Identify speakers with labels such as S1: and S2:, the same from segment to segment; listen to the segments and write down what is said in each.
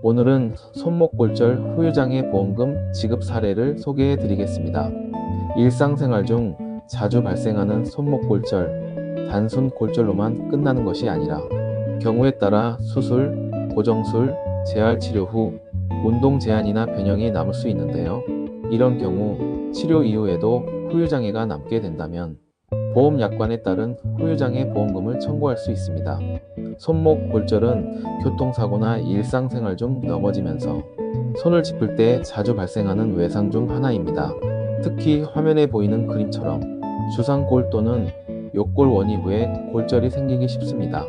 S1: 오늘은 손목골절 후유장애 보험금 지급 사례를 소개해 드리겠습니다. 일상생활 중 자주 발생하는 손목골절, 단순 골절로만 끝나는 것이 아니라 경우에 따라 수술, 고정술, 재활치료 후 운동 제한이나 변형이 남을 수 있는데요. 이런 경우 치료 이후에도 후유장애가 남게 된다면 보험약관에 따른 후유장애 보험금을 청구할 수 있습니다. 손목 골절은 교통사고나 일상생활 중 넘어지면서 손을 짚을 때 자주 발생하는 외상 중 하나입니다. 특히 화면에 보이는 그림처럼 주상골 또는 욕골 원위부에 골절이 생기기 쉽습니다.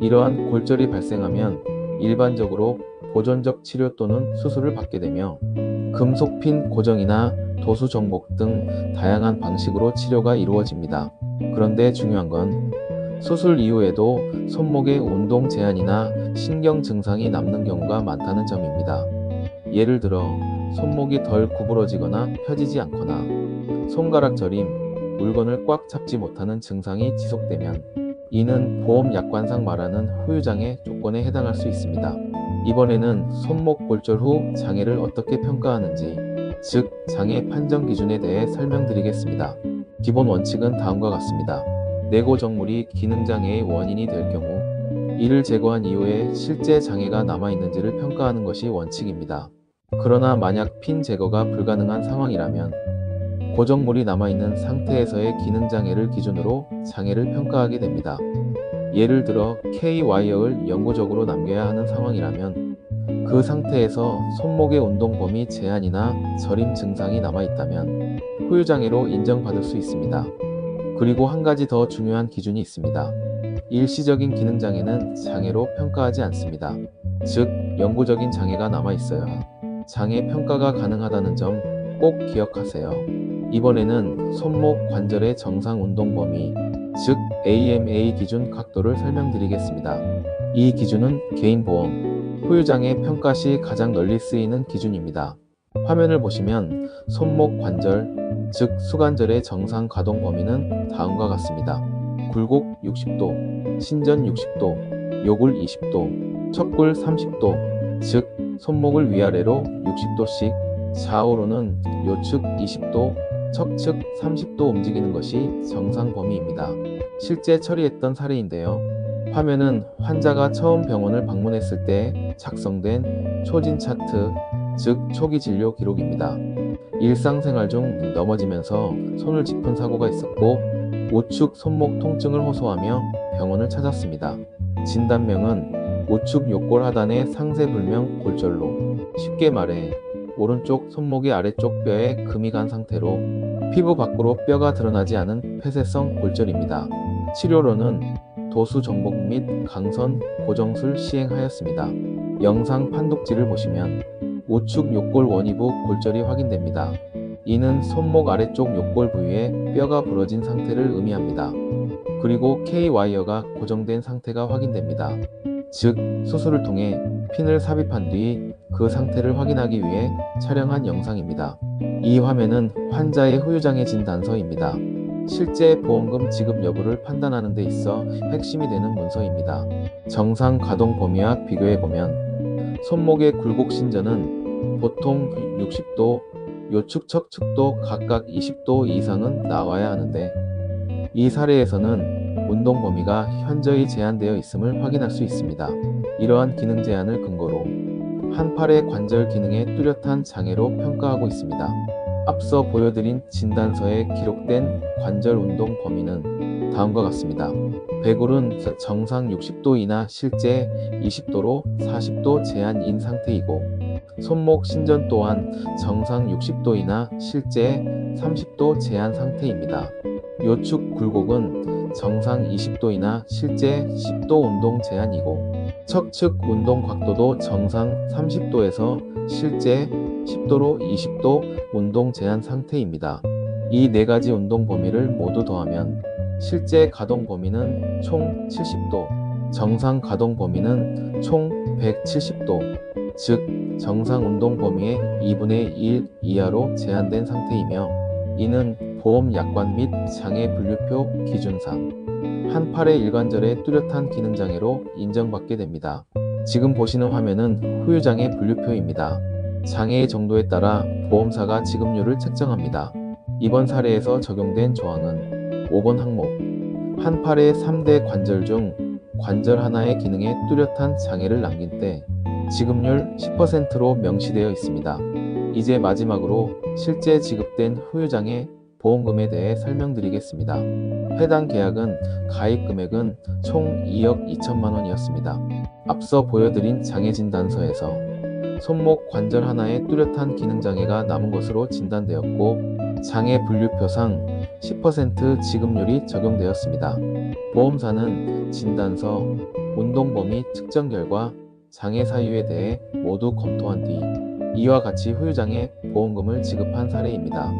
S1: 이러한 골절이 발생하면 일반적으로 보존적 치료 또는 수술을 받게 되며 금속핀 고정이나 도수 정복 등 다양한 방식으로 치료가 이루어집니다. 그런데 중요한 건 수술 이후에도 손목에 운동 제한이나 신경 증상이 남는 경우가 많다는 점입니다. 예를 들어 손목이 덜 구부러지거나 펴지지 않거나 손가락 저림, 물건을 꽉 잡지 못하는 증상이 지속되면 이는 보험 약관상 말하는 후유장애 조건에 해당할 수 있습니다. 이번에는 손목 골절 후 장애를 어떻게 평가하는지, 즉 장애 판정 기준에 대해 설명드리겠습니다. 기본 원칙은 다음과 같습니다. 내고 정물이 기능장애의 원인이 될 경우 이를 제거한 이후에 실제 장애가 남아있는지를 평가하는 것이 원칙입니다. 그러나 만약 핀 제거가 불가능한 상황이라면 고정물이 남아있는 상태에서의 기능장애를 기준으로 장애를 평가하게 됩니다. 예를 들어 K-와이어를 영구적으로 남겨야 하는 상황이라면 그 상태에서 손목의 운동 범위 제한이나 저림 증상이 남아있다면 후유장애로 인정받을 수 있습니다. 그리고 한 가지 더 중요한 기준이 있습니다. 일시적인 기능장애는 장애로 평가하지 않습니다. 즉, 영구적인 장애가 남아있어야 장애 평가가 가능하다는 점 꼭 기억하세요. 이번에는 손목 관절의 정상 운동 범위, 즉 AMA 기준 각도를 설명드리겠습니다. 이 기준은 개인 보험, 후유장애 평가 시 가장 널리 쓰이는 기준입니다. 화면을 보시면 손목 관절, 즉 수관절의 정상 가동 범위는 다음과 같습니다. 굴곡 60도, 신전 60도, 요굴 20도, 척굴 30도, 즉 손목을 위아래로 60도씩, 좌우로는 요측 20도, 척측 30도 움직이는 것이 정상 범위입니다. 실제 처리했던 사례인데요. 화면은 환자가 처음 병원을 방문했을 때 작성된 초진 차트, 즉 초기 진료 기록입니다. 일상생활 중 넘어지면서 손을 짚은 사고가 있었고 우측 손목 통증을 호소하며 병원을 찾았습니다. 진단명은 우측 욕골 하단의 상세불명 골절로 쉽게 말해 오른쪽 손목의 아래쪽 뼈에 금이 간 상태로 피부 밖으로 뼈가 드러나지 않은 폐쇄성 골절입니다. 치료로는 도수 정복 및 강선 고정술 시행하였습니다. 영상 판독지를 보시면 우측 욕골 원위부 골절이 확인됩니다. 이는 손목 아래쪽 욕골 부위에 뼈가 부러진 상태를 의미합니다. 그리고 K-와이어가 고정된 상태가 확인됩니다. 즉, 수술을 통해 핀을 삽입한 뒤 그 상태를 확인하기 위해 촬영한 영상입니다. 이 화면은 환자의 후유장애 진단서입니다. 실제 보험금 지급 여부를 판단하는 데 있어 핵심이 되는 문서입니다. 정상 가동 범위와 비교해 보면 손목의 굴곡 신전은 보통 60도, 요측 척측도 각각 20도 이상은 나와야 하는데 이 사례에서는 운동 범위가 현저히 제한되어 있음을 확인할 수 있습니다. 이러한 기능 제한을 근거로 한 팔의 관절 기능에 뚜렷한 장애로 평가하고 있습니다. 앞서 보여드린 진단서에 기록된 관절 운동 범위는 다음과 같습니다. 배골은 정상 60도 이나 실제 20도로 40도 제한인 상태이고 손목 신전 또한 정상 60도 이나 실제 30도 제한 상태입니다. 요축 굴곡은 정상 20도이나 실제 10도 운동 제한이고 척측 운동 각도도 정상 30도에서 실제 10도로 20도 운동 제한 상태입니다. 이 네 가지 운동 범위를 모두 더하면 실제 가동 범위는 총 70도, 정상 가동 범위는 총 170도, 즉 정상 운동 범위의 2분의 1 이하로 제한된 상태이며 이는 보험 약관 및 장애 분류표 기준상 한 팔의 일관절의 뚜렷한 기능 장애로 인정받게 됩니다. 지금 보시는 화면은 후유장애 분류표입니다. 장애의 정도에 따라 보험사가 지급률을 책정합니다. 이번 사례에서 적용된 조항은 5번 항목 한 팔의 3대 관절 중 관절 하나의 기능에 뚜렷한 장애를 남긴 때 지급률 10%로 명시되어 있습니다. 이제 마지막으로 실제 지급된 후유장애 보험금에 대해 설명드리겠습니다. 해당 계약은 가입 금액은 총 2억 2천만 원이었습니다. 앞서 보여드린 장애 진단서에서 손목 관절 하나에 뚜렷한 기능 장애가 남은 것으로 진단되었고 장애 분류표상 10% 지급률이 적용되었습니다. 보험사는 진단서, 운동 범위 측정 결과 장애 사유에 대해 모두 검토한 뒤 이와 같이 후유장애 보험금을 지급한 사례입니다.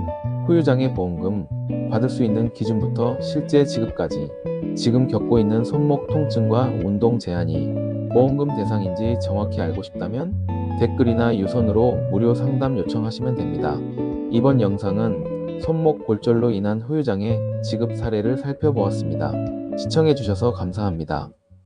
S1: 후유장애 보험금 받을 수 있는 기준부터 실제 지급까지 지금 겪고 있는 손목 통증과 운동 제한이 보험금 대상인지 정확히 알고 싶다면 댓글이나 유선으로 무료 상담 요청하시면 됩니다. 이번 영상은 손목 골절로 인한 후유장애 지급 사례를 살펴보았습니다. 시청해주셔서 감사합니다.